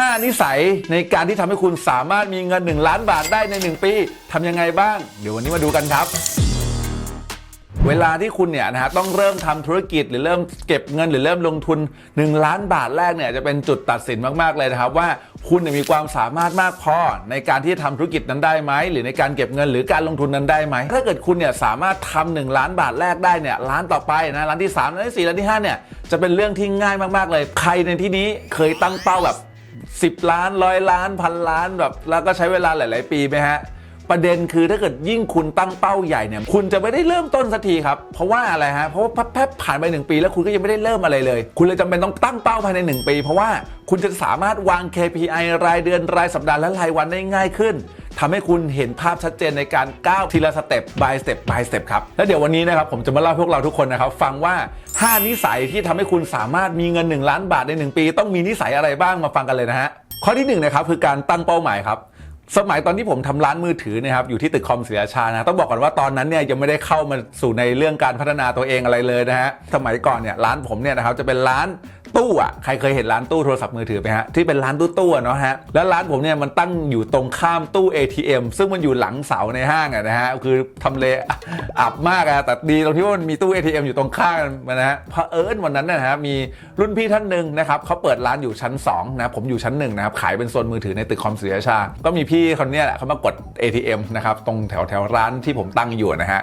5 นิสัยในการที่ทำให้คุณสามารถมีเงิน 1 ล้านบาทได้ใน 1 ปีทำยังไงบ้าง เดี๋ยววันนี้มาดูกันครับ เวลาที่คุณเนี่ยนะฮะต้องเริ่มทำธุรกิจหรือเริ่มเก็บเงินหรือเริ่มลงทุน 1 ล้านบาทแรกเนี่ยจะเป็นจุดตัดสินมากๆเลยนะครับว่าคุณเนี่ยมีความสามารถมากพอในการที่จะทำธุรกิจนั้นได้ไหมหรือในการเก็บเงินหรือการลงทุนนั้นได้ไหมถ้าเกิดคุณเนี่ยสามารถทำหนึ่งล้านบาทแรกได้เนี่ยล้านต่อไปนะล้านที่3ล้านที่4ล้านที่5เนี่ยจะเป็นเรื่องที่ง่ายมากๆเลย ใครในที่นี้เคยตั้งเป้าแบบ 10 ล้านร้อยล้านพันล้านแบบแล้วก็ใช้เวลาหลาย ๆ ปีไหมฮะ ประเด็นคือถ้าเกิดยิ่งคุณตั้งเป้าใหญ่เนี่ยคุณจะไม่ได้เริ่มต้นสักทีครับ เพราะว่าอะไรฮะ เพราะว่าแป๊บๆผ่านไปหนึ่งปี แล้วคุณก็ยังไม่ได้เริ่มอะไรเลย คุณเลยจำเป็นต้องตั้งเป้าภายใน 1 ปี เพราะว่าคุณจะสามารถวาง KPI รายเดือนรายสัปดาห์และรายวันได้ง่ายขึ้น ทำให้คุณเห็นภาพชัดเจนในการก้าวทีละสเต็ป by step by step ครับ แล้วเดี๋ยววันนี้นะครับผมจะมาเล่าพวกเราทุกคนนะครับ ฟังว่า 5 นิสัยที่ทำให้คุณสามารถมีเงิน 1 ล้านบาทใน 1 ปี ต้องมีนิสัยอะไรบ้างมาฟังกันเลยนะฮะข้อที่หนึ่งนะครับคือการตั้งเป้าหมายครับสมัยตอนที่ผมทำร้านมือถือเนะครับอยู่ที่ตึกคอมศรีราชานะต้องบอกก่อนว่าตอนนั้นเนี่ยยังไม่ได้เข้ามาสู่ในเรื่องการพัฒนาตัวเองอะไรเลยนะฮะสมัยก่อนเนี่ยร้านผมเนี่ยนะครับจะเป็นร้าน ตู้อะใครเคยเห็นร้านตู้โทรศัพท์มือถือไหมฮะที่เป็นร้านตู้ตู้เนาะฮะแล้วร้านผมเนี่ยมันตั้งอยู่ตรงข้ามตู้ ATM ซึ่งมันอยู่หลังเสาในห้างอะนะฮะคือทำเลอับมากอะแต่ดีตรงที่ว่ามันมีตู้ ATM อยู่ตรงข้างมันนะฮะเผอิญวันนั้นนะฮะมีรุ่นพี่ท่านหนึ่งนะครับเขาเปิดร้านอยู่ชั้น2นะผมอยู่ชั้นหนึ่งนะครับขายเป็นโซนมือถือในตึกคอมศรีราชาก็มีพี่คนเนี้ยแหละเขามากด ATM นะครับตรงแถวแถวร้านที่ผมตั้งอยู่นะฮะ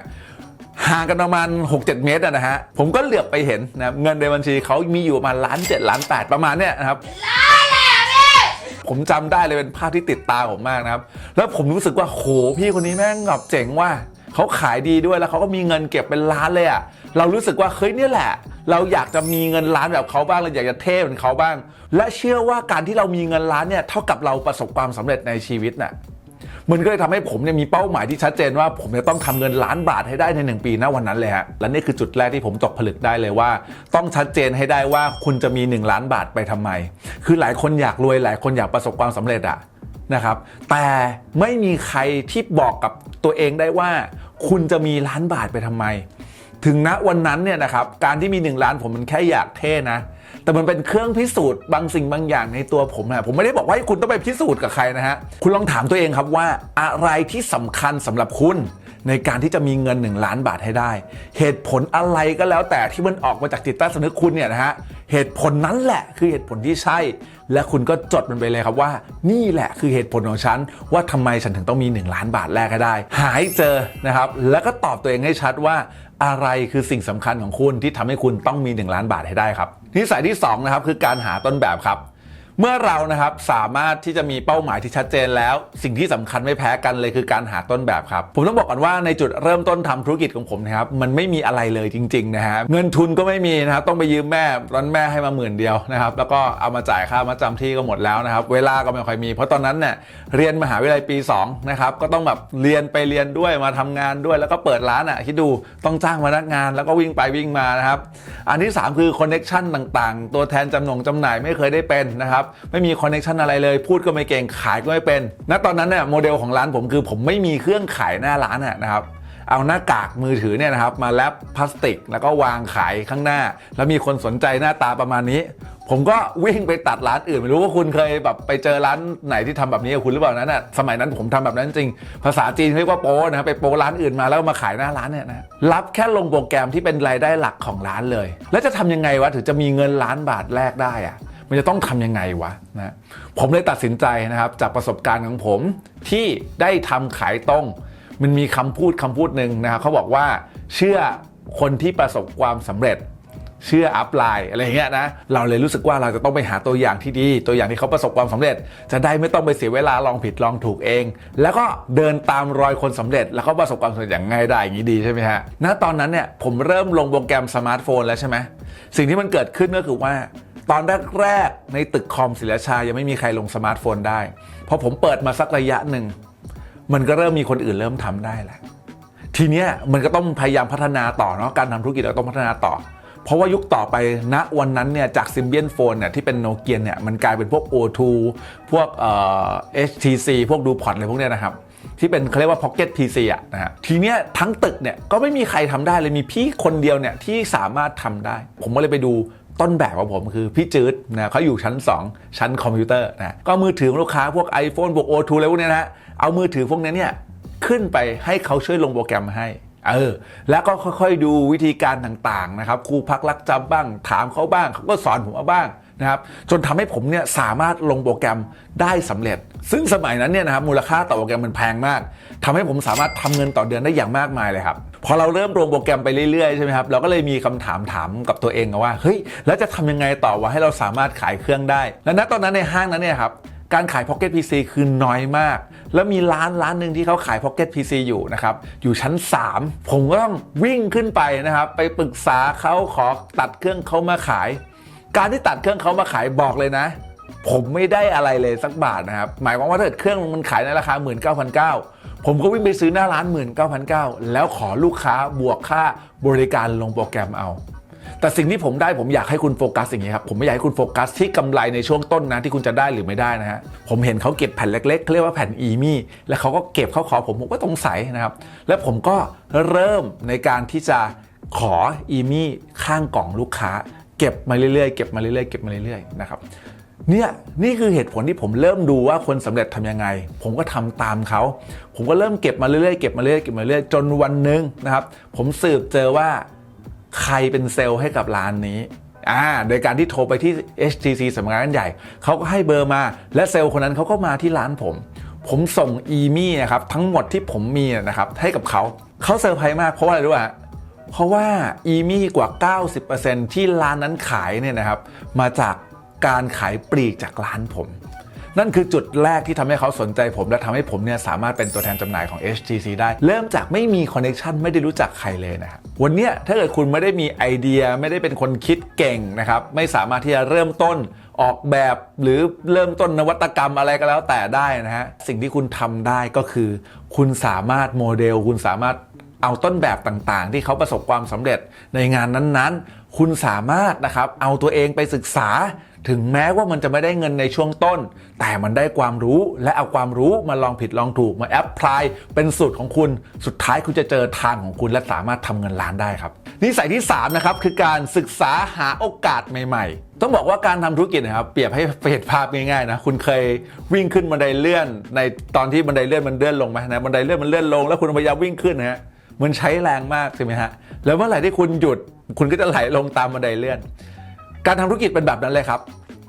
ห่างกันประมาณ 6-7 เมตรอะนะฮะ ผมก็เหลือบไปเห็นนะครับเงินในบัญชีเขามีอยู่ประมาณล้านเจ็ดล้านแปดประมาณเนี้ยนะครับผมจำได้เลยเป็นภาพที่ติดตาผมมากนะครับ แล้วผมรู้สึกว่าโหพี่คนนี้แม่งแบบเจ๋งว่าเขาขายดีด้วยแล้วเขาก็มีเงินเก็บเป็นล้านเลยอะเรารู้สึกว่าเฮ้ยเนี่ยแหละ เราอยากจะมีเงินล้านแบบเขาบ้างเราอยากจะเท่เหมือนเขาบ้าง และเชื่อว่าการที่เรามีเงินล้านเนี่ยเท่ากับเราประสบความสำเร็จในชีวิตน่ะ มันก็เลยทำให้ผมเนี่ยมีเป้าหมายที่ชัดเจนว่า ผมจะต้องทำเงินล้านบาทให้ได้ใน 1 ปีนะวันนั้นเลยฮะและนี่คือจุดแรกที่ผมตกผลึกได้เลยว่า ต้องชัดเจนให้ได้ว่าคุณจะมี 1 ล้านบาทไปทำไม คือหลายคนอยากรวยหลายคนอยากประสบความสำเร็จอะนะครับ แต่ไม่มีใครที่บอกกับตัวเองได้ว่า คุณจะมีล้านบาทไปทำไม ถึงณวันนั้นเนี่ยนะครับการที่มี 1 ล้านผมมันแค่อยากเท่นะ แต่มันเป็นเครื่องพิสูจน์บางสิ่งบางอย่างในตัวผมนะผมไม่ได้บอกว่าให้คุณต้องไปพิสูจน์กับใครนะฮะ คุณลองถามตัวเองครับว่าอะไรที่สำคัญสำหรับคุณในการที่จะมีเงิน 1 ล้านบาทให้ได้ เหตุผลอะไรก็แล้วแต่ที่มันออกมาจากจิตใต้สำนึกคุณเนี่ยนะฮะ เหตุผลนั้นแหละคือเหตุผลที่ใช่ และคุณก็จดมันไปเลยครับว่า นี่แหละคือเหตุผลของฉัน ว่าทำไมฉันถึงต้องมี 1 ล้านบาทแรกให้ได้ หายเจอนะครับ แล้วก็ตอบตัวเองให้ชัดว่า อะไรคือสิ่งสำคัญของคุณที่ทำให้คุณต้องมี 1 ล้านบาทให้ได้ครับ นิสัยที่2นะครับคือการหาต้นแบบครับ เมื่อเรานะครับสามารถที่จะมีเป้าหมายที่ชัดเจนแล้ว สิ่งที่สำคัญไม่แพ้กันเลยคือการหาต้นแบบครับ ผมต้องบอกก่อนว่าในจุดเริ่มต้นทำธุรกิจของผมนะครับมันไม่มีอะไรเลยจริงๆนะฮะเงินทุนก็ไม่มีนะครับต้องไปยืมแม่ตอนแม่ให้มาหมื่นเดียวนะครับแล้วก็เอามาจ่ายค่ามาจำที่ก็หมดแล้วนะครับเวลาก็ไม่ค่อยมี เพราะตอนนั้นเนี่ยเรียนมหาวิทยาลัยปี2นะครับก็ต้องแบบเรียนไปเรียนด้วยมาทำงานด้วย แล้วก็เปิดร้านอะคิดดูต้องจ้างพนักงาน แล้วก็วิ่งไปวิ่งมานะครับอันที่สามคือคอนเน็ชันต่างๆ ตัวแทนจำหนงจำหน่ายไม่เคยได้เป็นนะครับไม่มีคอนเน็ชันอะไรเลย พูดก็ไม่เก่งขายก็ไม่เป็น ณ ตอนนั้นเนี่ยโมเดลของร้านผมคือผมไม่มีเครื่องขายหน้าร้านนะครับเอาหน้ากากมือถือเนี่ยนะครับมาแรปพลาสติก แล้วก็วางขายข้างหน้า แล้วมีคนสนใจหน้าตาประมาณนี้ ผมก็วิ่งไปตัดร้านอื่นไม่รู้ว่าคุณเคยแบบไปเจอร้านไหนที่ทำแบบนี้กับคุณหรือเปล่านั้นน่ะสมัยนั้นผมทำแบบนั้นจริง ภาษาจีนเรียกว่าโป้นะครับไปโป้ร้านอื่นมาแล้วมาขายหน้าร้านเนี่ยนะรับแค่ลงโปรแกรมที่เป็นรายได้หลักของร้านเลย แล้วจะทำยังไงวะถึงจะมีเงินล้านบาทแรกได้อะ มันจะต้องทำยังไงวะนะผมเลยตัดสินใจนะครับจากประสบการณ์ของผมที่ได้ทำขายตรงมันมีคำพูดคำพูดหนึ่งนะครับเขาบอกว่าเชื่อคนที่ประสบความสำเร็จเชื่ออัพไลน์อะไรเงี้ยนะเราเลยรู้สึกว่าเราจะต้องไปหาตัวอย่างที่ดี ตัวอย่างที่เขาประสบความสำเร็จ จะได้ไม่ต้องไปเสียเวลาลองผิดลองถูกเอง แล้วก็เดินตามรอยคนสำเร็จ แล้วเขาประสบความสำเร็จอย่างง่ายได้อย่างนี้ดีใช่ไหมฮะณตอนนั้นเนี่ยผมเริ่มลงโปรแกรมสมาร์ทโฟนแล้วใช่ไหมสิ่งที่มันเกิดขึ้นก็คือว่า ตอนแรกๆในตึกคอมศิลาชายังไม่มีใครลงสมาร์ทโฟนได้พอผมเปิดมาสักระยะหนึ่ง มันก็เริ่มมีคนอื่นเริ่มทำได้แหละทีเนี้ยมันก็ต้องพยายามพัฒนาต่อเนาะการทำธุรกิจเราต้องพัฒนาต่อ เพราะว่ายุคต่อไปณวันนั้นเนี่ยจากซิมเบียนโฟนเนี่ยที่เป็นโนเกียเนี่ยมันกลายเป็นพวก O2 พวกเอ่อ HTC พวกดูพอร์ตอะไรพวกเนี้ยนะครับที่เป็นเขาเรียกว่า Pocket PC อะนะฮะทีเนี้ยทั้งตึกเนี่ยก็ไม่มีใครทำได้เลยมีพี่คนเดียวเนี่ยที่สามารถทำได้ ผมก็เลยไปดู ต้นแบบของผมคือพี่จืดนะเขาอยู่ชั้น 2 ชั้นคอมพิวเตอร์นะก็มือถือของลูกค้าพวก iPhone พวก O2 อะไรพวกเนี้ยนะฮะเอามือถือพวกนี้เนี่ยขึ้นไปให้เขาช่วยลงโปรแกรมให้เออแล้วก็ค่อยๆดูวิธีการต่างๆนะครับครูพักรักจำบ้าง ถามเขาบ้างเขาก็สอนผมมาบ้างนะครับจนทำให้ผมเนี่ยสามารถลงโปรแกรมได้สำเร็จ ซึ่งสมัยนั้นเนี่ยนะครับมูลค่าต่อโปรแกรมมันแพงมากทำให้ผมสามารถทำเงินต่อเดือนได้อย่างมากมายเลยครับ พอเราเริ่มลงโปรแกรมไปเรื่อยๆใช่ไหมครับเราก็เลยมีคำถามถามกับตัวเองว่าเฮ้ยแล้วจะทำยังไงต่อว่าให้เราสามารถขายเครื่องได้ และณตอนนั้นในห้างนั้นเนี่ยครับการขาย Pocket PC คือน้อยมาก แล้วมีร้านร้านหนึ่งที่เขาขาย Pocket PC อยู่นะครับ อยู่ชั้น 3 ผมก็ต้องวิ่งขึ้นไปนะครับ ไปปรึกษาเขาขอตัดเครื่องเขามาขาย การที่ตัดเครื่องเขามาขายบอกเลยนะ ผมไม่ได้อะไรเลยสักบาทนะครับ หมายความว่าถ้าเกิดเครื่องมันขายในราคา 19,900 ผมก็วิ่งไปซื้อหน้าร้าน 19,900 แล้วขอลูกค้าบวกค่าบริการลงโปรแกรมเอา แต่สิ่งที่ผมได้ผมอยากให้คุณโฟกัสอย่างนี้ครับ ผมไม่อยากให้คุณโฟกัสที่กำไรในช่วงต้นนะที่คุณจะได้หรือไม่ได้นะฮะ ผมเห็นเขาเก็บแผ่นเล็กๆเขาเรียกว่าแผ่นอีมี่ แล้วเขาก็เก็บเข้าขอผมผมก็สงสัยนะครับ แล้วผมก็เริ่มในการที่จะขออีมี่ข้างกล่องลูกค้า เก็บมาเรื่อยๆเก็บมาเรื่อยๆเก็บมาเรื่อยๆนะครับ เนี่ยนี่คือเหตุผลที่ผมเริ่มดูว่าคนสำเร็จทำยังไง ผมก็ทำตามเขา ผมก็เริ่มเก็บมาเรื่อยๆเก็บมาเรื่อยๆเก็บมาเรื่อยๆจนวันหนึ่งนะครับ ผมสืบเจอว่าใครเป็นเซลล์ให้กับร้านนี้อ่าโดยการที่โทรไปที่ HTC สำนักงานใหญ่ เขาก็ให้เบอร์มา และเซลล์คนนั้นเขาก็มาที่ร้านผม ผมส่งอีมี่นะครับทั้งหมดที่ผมมีนะครับให้กับเขาเขาเซอร์ไพรส์มากเพราะว่าอะไรรู้ป่ะเพราะว่าอีมี่กว่า 90%ที่ร้านนั้นขายเนี่ยนะครับมาจาก การขายปลีกจากร้านผม นั่นคือจุดแรกที่ทำให้เขาสนใจผม และทำให้ผมเนี่ยสามารถเป็นตัวแทนจำหน่ายของ HTC ได้ เริ่มจากไม่มีคอนเน t ชันไม่ได้รู้จักใครเลยนะครับวันนี้ถ้าเกิดคุณไม่ได้มีไอเดียไม่ได้เป็นคนคิดเก่งนะครับไม่สามารถที่จะเริ่มต้นออกแบบหรือเริ่มต้นนวัตกรรมอะไรก็แล้วแต่ได้นะฮะสิ่งที่คุณทำได้ก็คือ คุณสามารถโมเดล คุณสามารถเอาต้นแบบต่างๆ ที่เขาประสบความสำเร็จในงานนั้นๆ คุณสามารถนะครับเอาตัวเองไปศึกษา ถึงแม้ว่ามันจะไม่ได้เงินในช่วงต้น แต่มันได้ความรู้และเอาความรู้มาลองผิดลองถูกมาแอพพลายเป็นสูตรของคุณสุดท้ายคุณจะเจอทางของคุณและสามารถทำเงินล้านได้ครับนิสัยที่3นะครับคือการศึกษาหาโอกาสใหม่ ๆต้องบอกว่าการทำธุรกิจนะครับเปรียบให้เห็นภาพง่ายๆนะคุณเคยวิ่งขึ้นบันไดเลื่อน ในตอนที่บันไดเลื่อนมันเลื่อนลงไหมนะบันไดเลื่อนมันเลื่อนลง แล้วคุณพยายามวิ่งขึ้นนะฮะมันใช้แรงมากใช่ไหมฮะแล้วเมื่อไหร่ที่คุณหยุดคุณก็จะไหลลงตามบันไดเลื่อน การทำธุรกิจเป็นแบบนั้นเลยครับ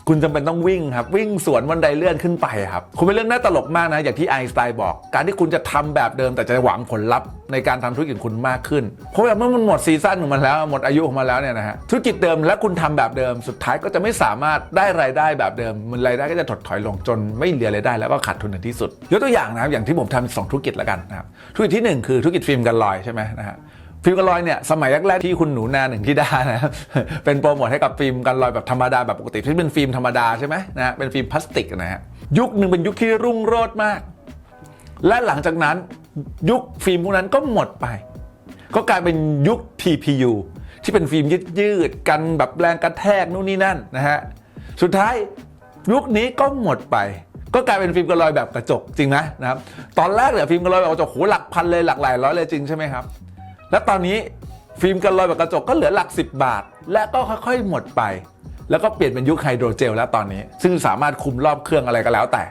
คุณจำเป็นต้องวิ่งครับ วิ่งสวนบันไดเลื่อนขึ้นไปครับ คุณเป็นเรื่องน่าตลกมากนะ อย่างที่ไอน์สไตน์บอก การที่คุณจะทำแบบเดิมแต่จะหวังผลลัพธ์ในการทำธุรกิจคุณมากขึ้น เพราะว่าเมื่อมันหมดซีซั่นของมันแล้ว หมดอายุของมันแล้วเนี่ยนะฮะธุรกิจเดิมและคุณทำแบบเดิม สุดท้ายก็จะไม่สามารถได้รายได้แบบเดิมมันรายได้ก็จะถดถอยลงจนไม่เหลือรายได้แล้วก็ขาดทุนในที่สุดยกตัวอย่างนะครับอย่างที่ผมทำสองธุรกิจแล้วกันนะครับธุรกิจที่หนึ่งคือธุรกิจฟิล์มกันลอยใช่ไหมนะฮะ ฟิล์มกันลอยเนี่ยสมัยแรกๆที่คุณหนูนาหนึ่งที่ได้นะครับเป็นโปรโมทให้กับฟิล์มกันลอยแบบธรรมดาแบบปกติที่เป็นฟิล์มธรรมดาใช่ไหมนะฮะเป็นฟิล์มพลาสติกนะฮะยุคหนึ่งเป็นยุคที่รุ่งโรจน์มาก และหลังจากนั้นยุคฟิล์มพวกนั้นก็หมดไป ก็กลายเป็นยุค TPU ที่เป็นฟิล์มยืดๆกันแบบแรงกระแทกนู่นนี่นั่นนะฮะสุดท้ายยุคนี้ก็หมดไป ก็กลายเป็นฟิล์มกันลอยแบบกระจกจริงไหมนะครับตอนแรกเนี่ยฟิล์มกันลอยแบบกระจกโหหลักพันเลยหลักหลายร้อยเลยจริงใช่ไหมครับ แล้วตอนนี้ฟิล์มกันลอยแบบกระจกก็เหลือหลัก 10 บาท และก็ค่อยๆหมดไป แล้วก็เปลี่ยนเป็นยุคไฮโดรเจลแล้วตอนนี้ ซึ่งสามารถคุมรอบเครื่องอะไรก็แล้วแต่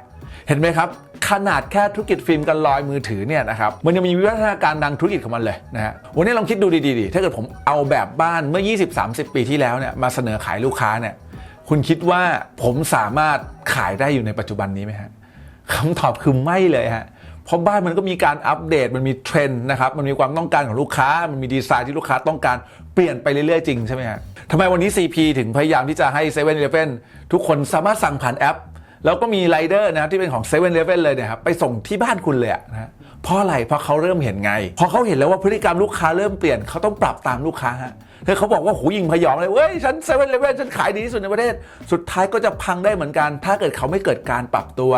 เห็นไหมครับ ขนาดแค่ธุรกิจฟิล์มกันลอยมือถือเนี่ยนะครับมันยังมีวิวัฒนาการทางธุรกิจของมันเลยนะฮะวันนี้ลองคิดดูดีๆดิถ้าเกิดผมเอาแบบบ้านเมื่อ 20-30 ปีที่แล้วเนี่ยมาเสนอขายลูกค้าเนี่ยคุณคิดว่าผมสามารถขายได้อยู่ในปัจจุบันนี้ไหมฮะคำตอบคือไม่เลยฮะเพราะบ้านมันก็มีการอัปเดตมันมีเทรนด์นะครับมันมีความต้องการของลูกค้า มันมีดีไซน์ที่ลูกค้าต้องการเปลี่ยนไปเรื่อยๆจริงใช่ไหมฮะทำไมวันนี้ CP ถึงพยายามที่จะให้7 e เ e ่ e อทุกคนสามารถสั่งผ่านแอป แล้วก็มีไรเดอร์นะครับที่เป็นของ7 e เ e ่ e เลยเนี่ยครับไปส่งที่บ้านคุณเลยนะฮะเพราะอะไรเพราะเขาเริ่มเห็นไงพอเขาเห็นแล้วว่าพฤติกรรมลูกค้าเริ่มเปลี่ยนเขาต้องปรับตามลูกค้าฮะ ถ้าเขาบอกว่าหูยิงพยองเลยเว้ยฉันเซเว่นเลเว่นฉันขายดีที่สุดในประเทศ สุดท้ายก็จะพังได้เหมือนกัน ถ้าเกิดเขาไม่เกิดการปรับตัว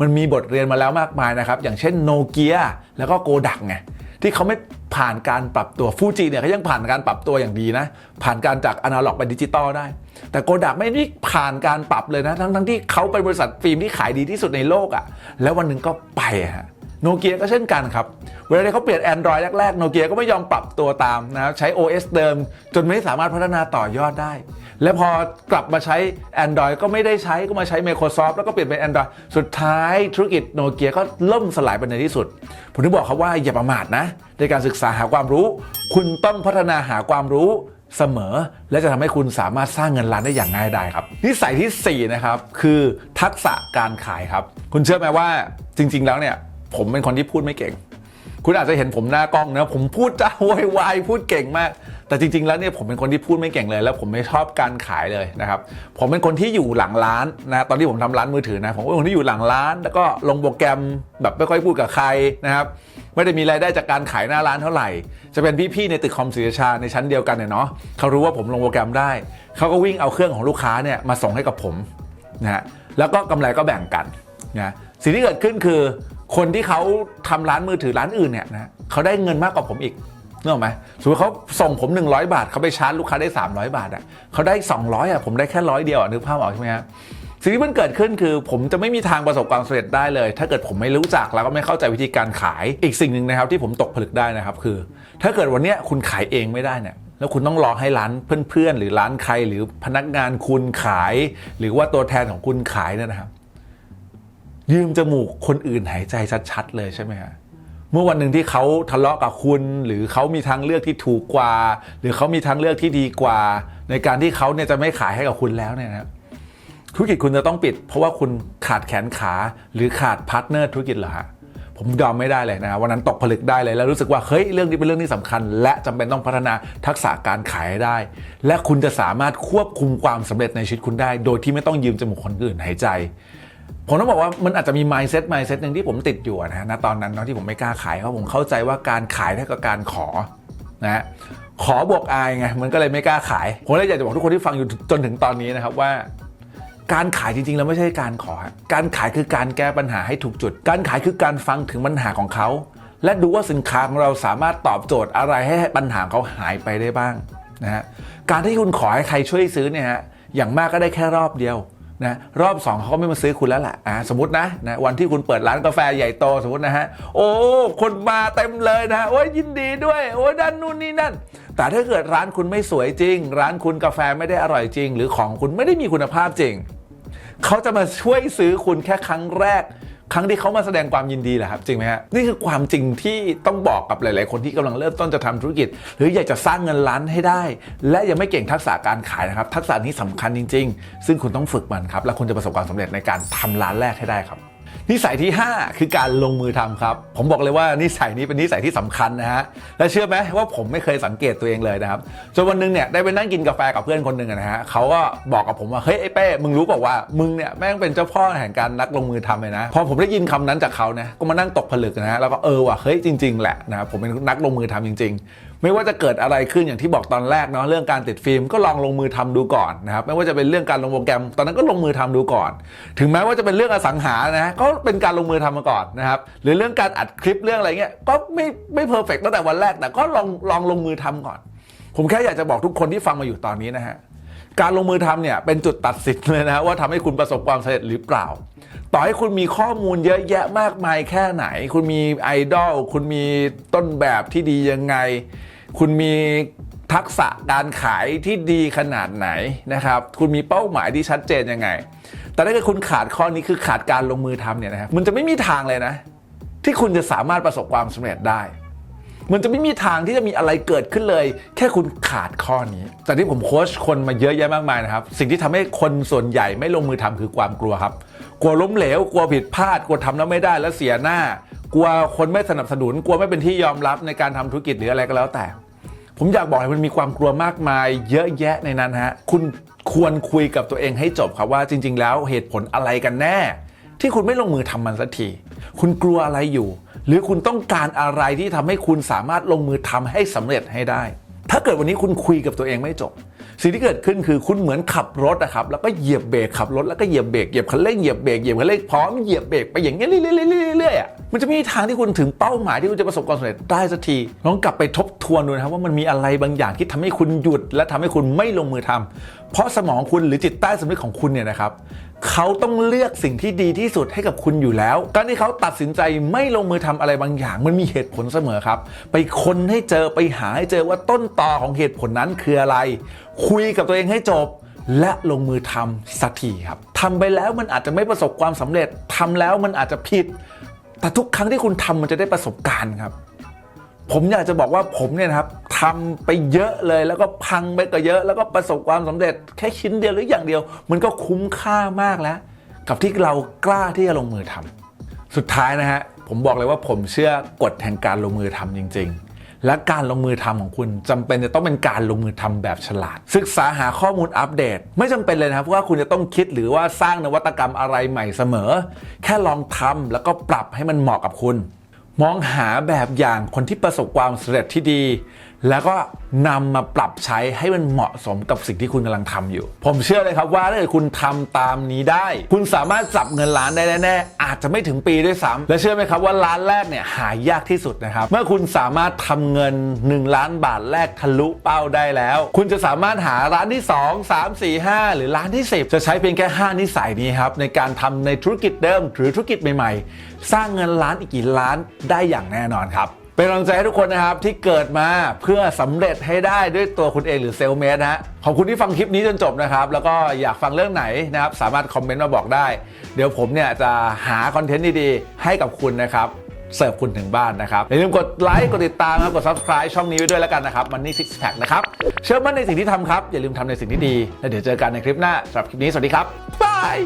มันมีบทเรียนมาแล้วมากมายนะครับ อย่างเช่นโนเกียแล้วก็โกดักไงที่เขาไม่ผ่านการปรับตัวฟูจิเนี่ยเขายังผ่านการปรับตัวอย่างดีนะ ผ่านการจากอนาล็อกไปดิจิตอลได้ แต่โกดักไม่ได้ผ่านการปรับเลยนะ ทั้งทั้งที่เขาเป็นบริษัทฟิล์มที่ขายดีที่สุดในโลกอะ่ะแล้ววันหนึ่งก็ไปฮะ โนเกียก็เช่นกันครับ เวลาที่เขาเปลี่ยน Android แรกๆโนเกียก็ไม่ยอมปรับตัวตามนะครับใช้ OS เดิม จนไม่สามารถพัฒนาต่อยอดได้ แล้วพอกลับมาใช้ Android ก็ไม่ได้ใช้ก็มาใช้ Microsoft แล้วก็เปลี่ยนเป็น Android สุดท้ายธุรกิจโนเกียก็ล่มสลายไปในที่สุด ผมถึงบอกครับว่าอย่าประมาทนะ ในการศึกษาหาความรู้ คุณต้องพัฒนาหาความรู้เสมอ และจะทำให้คุณสามารถสร้างเงินล้านได้อย่างง่ายดายครับนิสัยทีสี่4นะครับคือทักษะการขายครับ คุณเชื่อไหมว่าจริง ๆ แล้วเนี่ย ผมเป็นคนที่พูดไม่เก่ง คุณอาจจะเห็นผมหน้ากล้องนะผมพูดจ้าโวยวายพูดเก่งมาก แต่จริง ๆ แล้วเนี่ยผมเป็นคนที่พูดไม่เก่งเลย แล้วผมไม่ชอบการขายเลยนะครับผมเป็นคนที่อยู่หลังร้านนะตอนที่ผมทำร้านมือถือนะผมเป็นคนที่อยู่หลังร้าน แล้วก็ลงโปรแกรมแบบไม่ค่อยพูดกับใครนะครับไม่ได้มีรายได้จากการขายหน้าร้านเท่าไหร่ จะเป็นพี่ๆในตึกคอมศรีราชาในชั้นเดียวกันเนี่ยเนาะเขารู้ว่าผมลงโปรแกรมได้ เขาก็วิ่งเอาเครื่องของลูกค้าเนี่ยมาส่งให้กับผมนะฮะแล้วก็กำไรก็แบ่งกันนะสิ่งที่เกิดขึ้นคือ คนที่เขาทำร้านมือถือร้านอื่นเนี่ยนะเขาได้เงินมากกว่าผมอีกนึกออกไหมสมมติเขาส่งผม 100 บาทเขาไปชาร์จลูกค้าได้ 300 บาทอะเขาได้ 200อะผมได้แค่ร้อยเดียวอะนึกภาพออกใช่ไหมฮะสิ่งที่มันเกิดขึ้นคือผมจะไม่มีทางประสบความสำเร็จได้เลย ถ้าเกิดผมไม่รู้จักแล้วก็ไม่เข้าใจวิธีการขายอีกสิ่งหนึ่งนะครับที่ผมตกผลึกได้นะครับคือ ถ้าเกิดวันเนี้ยคุณขายเองไม่ได้เนี่ยแล้วคุณต้องรอให้ร้านเพื่อนๆ หรือร้านใครหรือพนักงานคุณขาย หรือว่าตัวแทนของคุณขายเนี่ยนะครับ ยืมจมูกคนอื่นหายใจชัดๆเลยใช่ไหมฮะเมื่อวันหนึ่งที่เขาทะเลาะกับคุณ หรือเขามีทางเลือกที่ถูกกว่า หรือเขามีทางเลือกที่ดีกว่า ในการที่เขาเนี่ยจะไม่ขายให้กับคุณแล้วเนี่ยนะธุรกิจคุณจะต้องปิด เพราะว่าคุณขาดแขนขา หรือขาดพาร์ทเนอร์ธุรกิจเหรอฮะผมยอมไม่ได้เลยนะวันนั้นตกผลึกได้เลยแล้วรู้สึกว่าเฮ้ยเรื่องนี้เป็นเรื่องที่สำคัญ และจำเป็นต้องพัฒนาทักษะการขายได้ และคุณจะสามารถควบคุมความสำเร็จในชีวิตคุณได้ โดยที่ไม่ต้องยืมจมูกคนอื่นหายใจ ผมต้องบอกว่ามันอาจจะมี mindset mindset หนึ่งที่ผมติดอยู่นะฮะตอนนั้นเนาะที่ผมไม่กล้าขายเพราะผมเข้าใจว่าการขายเท่ากับการขอนะฮะขอบวกอายไงมันก็เลยไม่กล้าขาย ผมเลยอยากจะบอกทุกคนที่ฟังอยู่จนถึงตอนนี้นะครับว่า การขายจริงๆ แล้วไม่ใช่การขอ การขายคือการแก้ปัญหาให้ถูกจุด การขายคือการฟังถึงปัญหาของเขา และดูว่าสินค้าของเราสามารถตอบโจทย์อะไรให้ปัญหาเขาหายไปได้บ้างนะฮะการที่คุณขอให้ใครช่วยซื้อเนี่ยฮะอย่างมากก็ได้แค่รอบเดียว นะรอบสองเขาก็ไม่มาซื้อคุณแล้วแหละอ่าสมมตินะนะวันที่คุณเปิดร้านกาแฟใหญ่โตสมมตินะฮะโอ้คนมาเต็มเลยนะฮะโอ้ยยินดีด้วยโอ้ยด้านนู่นนี่นั่น แต่ถ้าเกิดร้านคุณไม่สวยจริง ร้านคุณกาแฟไม่ได้อร่อยจริง หรือของคุณไม่ได้มีคุณภาพจริงเขาจะมาช่วยซื้อคุณแค่ครั้งแรก ครั้งที่เขามาแสดงความยินดีแหละครับจริงไหมฮะนี่คือความจริงที่ต้องบอกกับหลาย ๆ คนที่กำลังเริ่มต้นจะทำธุรกิจ หรืออยากจะสร้างเงินล้านให้ได้ และยังไม่เก่งทักษะการขายนะครับ ทักษะนี้สำคัญจริง ๆ ซึ่งคุณต้องฝึกมันครับ และคุณจะประสบความสำเร็จในการทำร้านแรกให้ได้ครับ นิสัยที่ 5 คือการลงมือทำครับ ผมบอกเลยว่านิสัยนี้เป็นนิสัยที่สำคัญนะฮะและเชื่อไหมว่าผมไม่เคยสังเกตตัวเองเลยนะครับจนวันหนึงเนี่ยได้ไปนั่งกินกาแฟกับเพื่อนคนหนึ่งนะฮะเขาก็บอกกับผมว่าเฮ้ยไอ้เป้มึงรู้เปล่าว่ามึงเนี่ยแม่งเป็นเจ้าพ่อแห่งการนักลงมือทำเลยนะพอผมได้ยินคำนั้นจากเขาเนี่ยก็มานั่งตกผลึกนะฮะแล้วก็เออว่ะเฮ้ยจริง ๆ แหละนะผมเป็นนักลงมือทำจริง ๆ ไม่ว่าจะเกิดอะไรขึ้นอย่างที่บอกตอนแรกเนาะเรื่องการติดฟิล์มก็ลองลงมือทำดูก่อนนะครับไม่ว่าจะเป็นเรื่องการลงโปรแกรม ตอนนั้นก็ลงมือทำดูก่อน ถึงแม้ว่าจะเป็นเรื่องอสังหานะก็เป็นการลงมือทำมาก่อนนะครับหรือเรื่องการอัดคลิปเรื่องอะไรเงี้ยก็ไม่ไม่เพอร์เฟกตั้งแต่วันแรกแต่ก็ลองลองลงมือทำก่อน ผมแค่อยากจะบอกทุกคนที่ฟังมาอยู่ตอนนี้นะฮะการลงมือทำเนี่ยเป็นจุดตัดสินเลยนะว่าทำให้คุณประสบความสำเร็จหรือเปล่า ต่อให้คุณมีข้อมูลเยอะแยะมากมายแค่ไหน คุณมีไอดอลคุณมีต้นแบบที่ดียังไง คุณมีทักษะการขายที่ดีขนาดไหนนะครับ คุณมีเป้าหมายที่ชัดเจนยังไง แต่ถ้าเกิดคุณขาดข้อนี้คือขาดการลงมือทำเนี่ยนะครับ มันจะไม่มีทางเลยนะ ที่คุณจะสามารถประสบความสำเร็จได้ มันจะไม่มีทางที่จะมีอะไรเกิดขึ้นเลย แค่คุณขาดข้อนี้แต่ที่ผมโค้ชคนมาเยอะแยะมากมายนะครับ สิ่งที่ทำให้คนส่วนใหญ่ไม่ลงมือทำคือความกลัวครับ กลัวล้มเหลว กลัวผิดพลาด กลัวทำแล้วไม่ได้แล้วเสียหน้า กลัวคนไม่สนับสนุน กลัวไม่เป็นที่ยอมรับในการทำธุรกิจหรืออะไรก็แล้วแต่ ผมอยากบอกให้มันมีความกลัวมากมาย เยอะแยะในนั้นฮะคุณควรคุยกับตัวเองให้จบครับว่าจริง ๆ แล้วเหตุผลอะไรกันแน่ ที่คุณไม่ลงมือทำมันสักทีคุณกลัวอะไรอยู่ หรือคุณต้องการอะไรที่ทำให้คุณสามารถลงมือทำให้สำเร็จให้ได้ ถ้าเกิดวันนี้คุณคุยกับตัวเองไม่จบ สิ่งที่เกิดขึ้นคือคุณเหมือนขับรถนะครับแล้วก็เหยียบเบรกขับรถแล้วก็เหยียบเบรกเหยียบคันเร่งเหยียบเบรกเหยียบคันเร่งพร้อมเหยียบเบรกไปอย่างเงี้ยเรื่อยๆอะมันจะไม่มีทางที่คุณถึงเป้าหมายที่คุณจะประสบความสำเร็จได้สักทีลองกลับไปทบทวนดูนะครับว่ามันมีอะไรบางอย่างที่ทำให้คุณหยุด และทำให้คุณไม่ลงมือทำเพราะสมองคุณหรือจิตใต้สำนึกของคุณเนี่ยนะครับ เขาต้องเลือกสิ่งที่ดีที่สุดให้กับคุณอยู่แล้ว การที่เขาตัดสินใจไม่ลงมือทำอะไรบางอย่าง มันมีเหตุผลเสมอครับ ไปค้นให้เจอไปหาให้เจอว่าต้นตอของเหตุผลนั้นคืออะไร คุยกับตัวเองให้จบ และลงมือทำสักทีครับทำไปแล้วมันอาจจะไม่ประสบความสำเร็จทำแล้วมันอาจจะผิด แต่ทุกครั้งที่คุณทำมันจะได้ประสบการณ์ครับ ผมอยากจะบอกว่าผมเนี่ยนะครับทำไปเยอะเลยแล้วก็พังไปก็เยอะ แล้วก็ประสบความสำเร็จแค่ชิ้นเดียวหรืออย่างเดียว มันก็คุ้มค่ามากแล้ว กับที่เรากล้าที่จะลงมือทำสุดท้ายนะฮะผมบอกเลยว่าผมเชื่อกฎแห่งการลงมือทำจริง ๆ และการลงมือทำของคุณจำเป็นจะต้องเป็นการลงมือทำแบบฉลาด ศึกษาหาข้อมูลอัปเดต ไม่จำเป็นเลยนะครับว่าคุณจะต้องคิดหรือว่าสร้างนวัตกรรมอะไรใหม่เสมอ แค่ลองทำแล้วก็ปรับให้มันเหมาะกับคุณ มองหาแบบอย่างคนที่ประสบความสำเร็จที่ดี แล้วก็นำมาปรับใช้ให้มันเหมาะสมกับสิ่งที่คุณกำลังทำอยู่ ผมเชื่อเลยครับว่าถ้าเกิดคุณทำตามนี้ได้ คุณสามารถจับเงินล้านได้แน่ๆอาจจะไม่ถึงปีด้วยซ้ำและเชื่อไหมครับว่าล้านแรกเนี่ยหายากที่สุดนะครับ เมื่อคุณสามารถทำเงิน 1 ล้านบาทแรกทะลุเป้าได้แล้ว คุณจะสามารถหาร้านที่ 2 3 4 5 หรือร้านที่ 10 จะใช้เพียงแค่ 5 นิสัยนี้ครับในการทำในธุรกิจเดิมหรือธุรกิจใหม่ๆ สร้างเงินล้านอีกกี่ล้านได้อย่างแน่นอนครับ เป็นกำลังใจให้ทุกคนนะครับที่เกิดมาเพื่อสำเร็จให้ได้ด้วยตัวคุณเองหรือเซลเมสนะฮะขอบคุณที่ฟังคลิปนี้จนจบนะครับ แล้วก็อยากฟังเรื่องไหนนะครับ สามารถคอมเมนต์มาบอกได้ เดี๋ยวผมเนี่ยจะหาคอนเทนต์ดีๆ ให้กับคุณนะครับเสิร์ฟคุณถึงบ้านนะครับอย่าลืมกดไลค์กดติดตามนะครับกด subscribe ช่องนี้ไว้ด้วยแล้วกันนะครับมันนี่ซิกแพคนะครับเชื่อมั่นในสิ่งที่ทำครับอย่าลืมทำในสิ่งที่ดีแล้วเดี๋ยวเจอกันในคลิปหน้าสำหรับคลิปนี้สวัสดีครับบาย